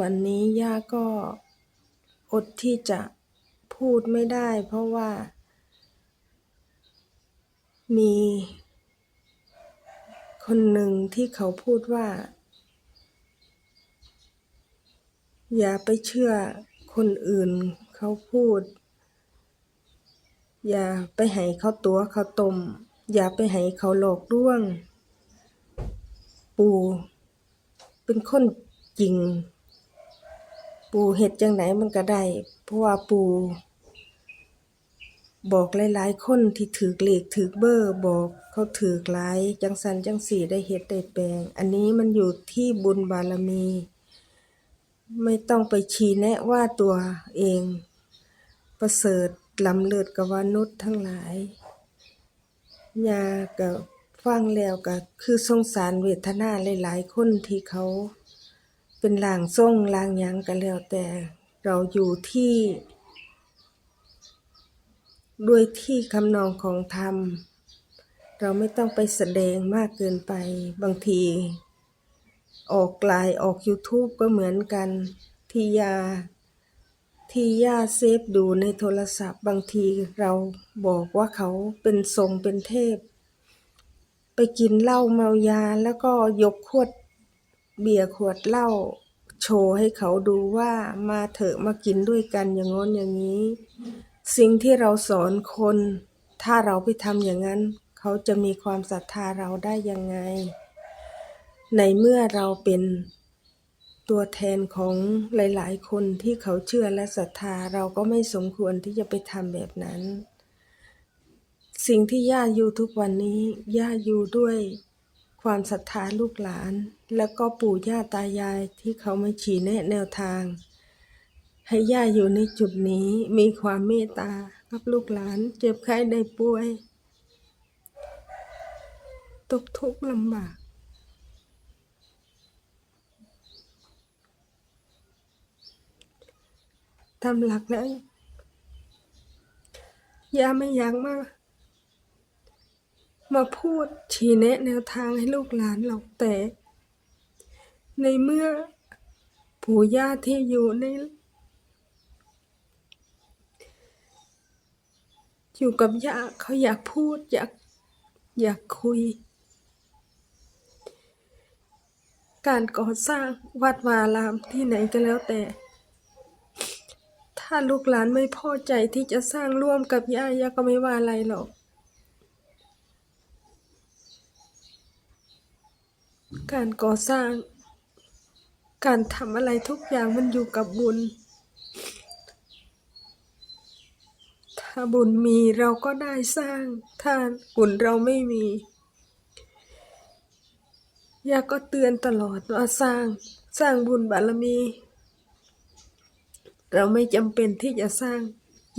วันนี้ย่าก็อดที่จะพูดไม่ได้ เพราะว่า มี คนหนึ่งที่เขาพูดว่า อย่าไปเชื่อคนอื่นเขาพูด อย่าไปให้เขาตัวเขาตม อย่าไปให้เขาหลอกลวง ปู่เป็นคนจริง ปู่เฮ็ดจังไหนมันก็ได้ เพราะว่าปู่บอกหลายๆ คนที่ถือเลขถือเบอร์บอกเขาถือหลายจังสันจังสีได้เฮ็ดได้แปลง อันนี้มันอยู่ที่บุญบารมี ไม่ต้องไปชี้แนะว่าตัวเอง ประเสริฐล้ำเลิศกับวานุษย์ทั้งหลายยากับฟังแล้วก็คือสงสารเวทนาหลาย ๆ คนที่เขา เป็นลางทรงลางยังก็แล้วแต่เราอยู่ที่ ด้วยที่คำนองของธรรม เราไม่ต้องไปแสดงมากเกินไปบางที ออกไลน์ออก YouTube ก็เหมือนกันที่ยาที่ย่าเซฟดูในโทรศัพท์บางทีเราบอกว่าเขาเป็นทรงเป็นเทพ ไปกินเหล้าเมายาแล้วก็ยกขวด เบียร์ขวดเหล้าโชว์ให้เขาดูว่ามาเถอะมากินด้วยกันอย่างง้นอย่างนี้ สิ่งที่เราสอนคน ถ้าเราไปทำอย่างนั้น เขาจะมีความศรัทธาเราได้ยังไง ในเมื่อเราเป็นตัวแทนของหลาย ๆ คนที่เขาเชื่อและศรัทธาเราก็ไม่สมควรที่จะไปทำแบบนั้น สิ่งที่ย่าอยู่ทุกวันนี้ย่าอยู่ด้วย ความศรัทธาลูกหลาน แล้วก็ปู่ย่าตายายที่เขามาชี้แนะแนวทาง ให้ย่าอยู่ในจุดนี้มีความเมตตากับลูกหลานเจ็บไข้ได้ป่วย ตกทุกข์ลำบากตามหลักแล้วย่าไม่อยากมาก มาพูดชี้แนะแนวทางให้ลูกหลานหรอกแต่ ในเมื่อปู่ย่าที่อยู่ใน อยู่กับย่าเขาอยากพูดอยากอยากคุย การก่อสร้างวัดวาอารามที่ไหนก็แล้วแต่ ถ้าลูกหลานไม่พอใจที่จะสร้างร่วมกับย่าย่าก็ไม่ว่าอะไรหรอก การก่อสร้าง การทำอะไรทุกอย่างมันอยู่กับบุญ ถ้าบุญมีเราก็ได้สร้าง ถ้าบุญเราไม่มีย่าก็เตือนตลอดว่าสร้างสร้างบุญบารมี เราไม่จำเป็นที่จะสร้าง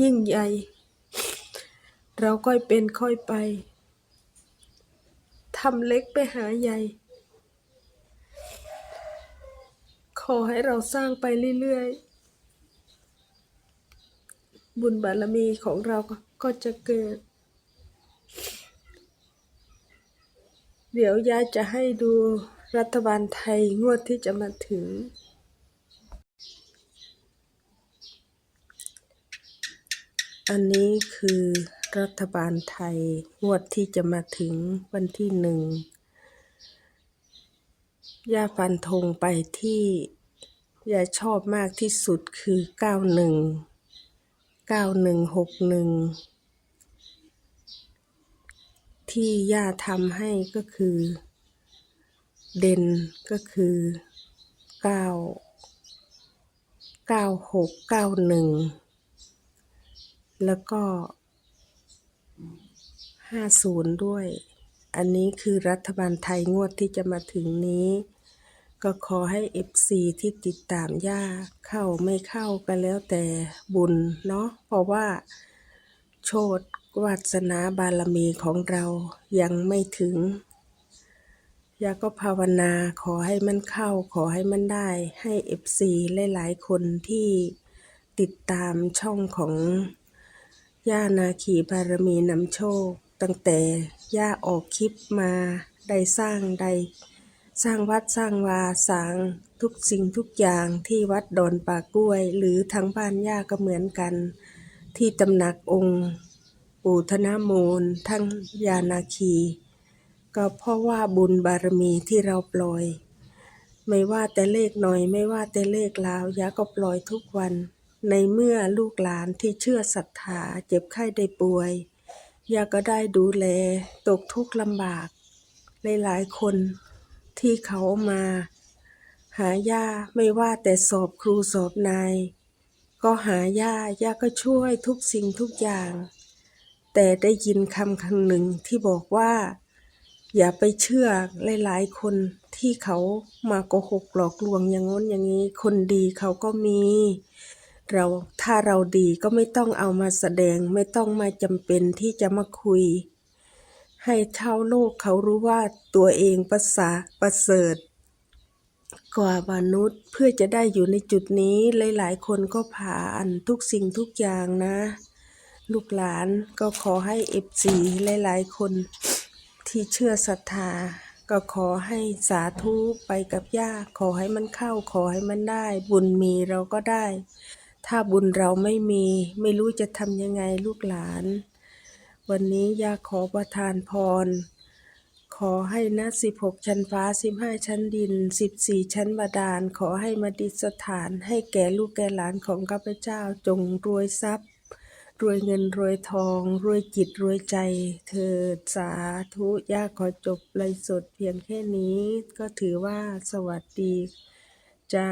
ยิ่งใหญ่ เราค่อยเป็นค่อยไปทำเล็กไปหาใหญ่ ขอให้เราสร้างไปเรื่อยๆ บุญบารมีของเราก็ก็จะเกิด เดี๋ยวยายจะให้ดูรัฐบาลไทยงวดที่จะมาถึง อันนี้คือรัฐบาลไทยงวดที่จะมาถึงวันที่หนึ่ง ย่าฟันธงไปที่ย่าชอบมากที่สุดคือเก้าหนึ่งเก้าหนึ่งหกหนึ่งที่ย่าทำให้ก็คือ เด่นก็คือเก้าเก้าหกเก้าหนึ่งแล้วก็ห้าศูนย์ด้วย อันนี้คือรัฐบาลไทยงวดที่จะมาถึงนี้ ก็ขอให้ FC ที่ติดตามย่าเข้าไม่เข้าก็แล้วแต่บุญเนาะเพราะว่าโชดวาสนาบารมีของเรายังไม่ถึงย่าก็ภาวนาขอให้มันเข้า ขอให้มันได้ ให้ FC หลาย ๆ คนที่ติดตามช่องของย่านาคีบารมีนำโชค ตั้งแต่ย่าออกคลิปมาได้สร้างได้ สร้างวัดสร้างวาสร้างทุกสิ่งทุกอย่างที่วัดดอนป่ากล้วย หรือทางบ้านย่าก็เหมือนกัน ที่ตำหนักองค์ปู่ธนมูลทั้งยานาคี ก็เพราะว่าบุญบารมีที่เราปล่อย ไม่ว่าแต่เลขหน่อยไม่ว่าแต่เลขลาวยาก็ปล่อยทุกวัน ในเมื่อลูกหลานที่เชื่อศรัทธาเจ็บไข้ได้ป่วยยาก็ได้ดูแลตกทุกข์ลำบากหลายๆคน ที่เขามา หาย่าไม่ว่าแต่สอบครูสอบนายก็หาย่าย่าก็ช่วยทุกสิ่งทุกอย่าง แต่ได้ยินคำคำหนึ่งที่บอกว่า อย่าไปเชื่อหลายๆคนที่เขามาโกหกหลอกลวงอย่างง้นอย่างนี้ คนดีเขาก็มี เราถ้าเราดีก็ไม่ต้องเอามาแสดงไม่ต้องมาจำเป็นที่จะมาคุย ให้ชาวโลกเขารู้ว่าตัวเองประสาประเสริฐ กว่ามนุษย์เพื่อจะได้อยู่ในจุดนี้หลาย ๆ คนก็ผ่านทุกสิ่งทุกอย่างนะ ลูกหลานก็ขอให้เอฟซีหลาย ๆ คนที่เชื่อศรัทธา ก็ขอให้สาธุไปกับย่าขอให้มันเข้าขอให้มันได้ บุญมีเราก็ได้ ถ้าบุญเราไม่มี ไม่รู้จะทำยังไงลูกหลาน วันนี้ยาขอประทานพร ขอให้นะสิบหกชั้นฟ้าสิบห้าชั้นดินสิบสี่ชั้นบาดาล ขอให้มาดิสถาน ให้แก่ลูกแก่หลานของข้าพเจ้าจงรวยทรัพย์ รวยเงินรวยทอง รวยจิตรวยใจเถิดสาธุยาขอจบไลสดเพียงแค่นี้ ก็ถือว่าสวัสดีจ้า